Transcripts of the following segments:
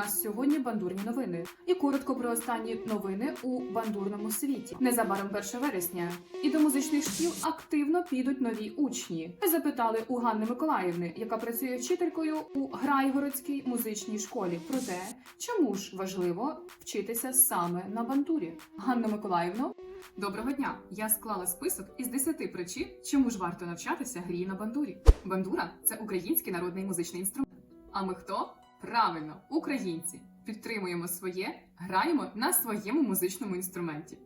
нас сьогодні бандурні новини. І коротко про останні новини у бандурному світі. Незабаром 1 вересня. І до музичних шкіл активно підуть нові учні. Запитали у Ганни Миколаївни, яка працює вчителькою у Грайгородській музичній школі, про те, чому ж важливо вчитися саме на бандурі. Ганна Миколаївно, доброго дня! Я склала список із 10 причин, чому ж варто навчатися грі на бандурі. Бандура це український народний музичний інструмент. А ми хто? Правильно, українці. Підтримуємо своє, граємо на своєму музичному інструменті.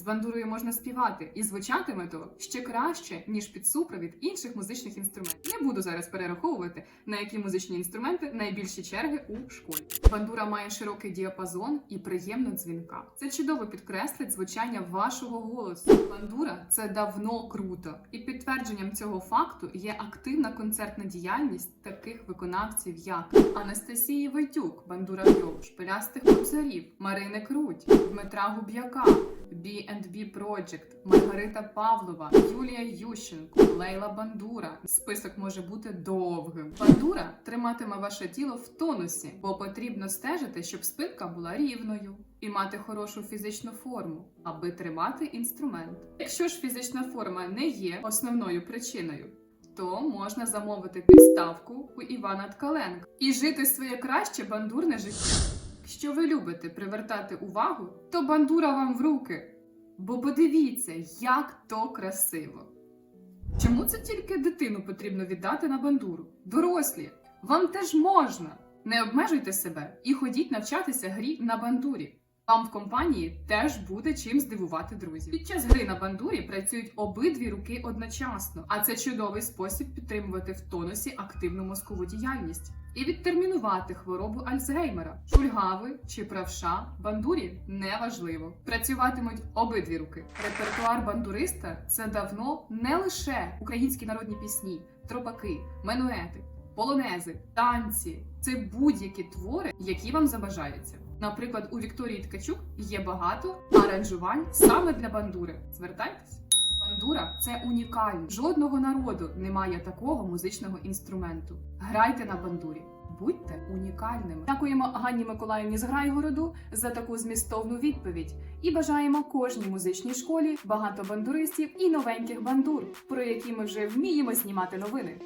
З бандурою можна співати і звучатиме то ще краще, ніж під супровід інших музичних інструментів. Не буду зараз перераховувати, на які музичні інструменти найбільші черги у школі. Бандура має широкий діапазон і приємна дзвінка. Це чудово підкреслить звучання вашого голосу. Бандура це давно круто, і підтвердженням цього факту є активна концертна діяльність таких виконавців, як Анастасії Войтюк, Бандура Гьов, Шпилястих Кобзарів, Марини Круть, Дмитра Губ'яка. B&B Project, Маргарита Павлова, Юлія Ющенко, Лейла Бандура. Список може бути довгим. Бандура триматиме ваше тіло в тонусі, бо потрібно стежити, щоб спинка була рівною і мати хорошу фізичну форму, аби тримати інструмент. Якщо ж фізична форма не є основною причиною. То можна замовити підставку у Івана Ткаленка і жити своє краще бандурне життя. Якщо ви любите привертати увагу, то бандура вам в руки. Бо подивіться, як то красиво. Чому це тільки дитину потрібно віддати на бандуру? Дорослі, вам теж можна. Не обмежуйте себе і ходіть навчатися грі на бандурі. Вам в компанії теж буде чим здивувати друзів. Під час гри на бандурі працюють обидві руки одночасно, а це чудовий спосіб підтримувати в тонусі активну мозкову діяльність і відтермінувати хворобу Альцгеймера, шульгави чи правша бандурі неважливо. Працюватимуть обидві руки. Репертуар бандуриста це давно не лише українські народні пісні, тропаки, менуети, полонези, танці. Це будь-які твори, які вам забажаються. Наприклад, у Вікторії Ткачук є багато аранжувань саме для бандури. Звертайтесь. Це унікально. Жодного народу немає такого музичного інструменту. Грайте на бандурі. Будьте унікальними. Дякуємо Ганні Миколаївні з Грайгороду за таку змістовну відповідь. І бажаємо кожній музичній школі багато бандуристів і новеньких бандур, про які ми вже вміємо знімати новини.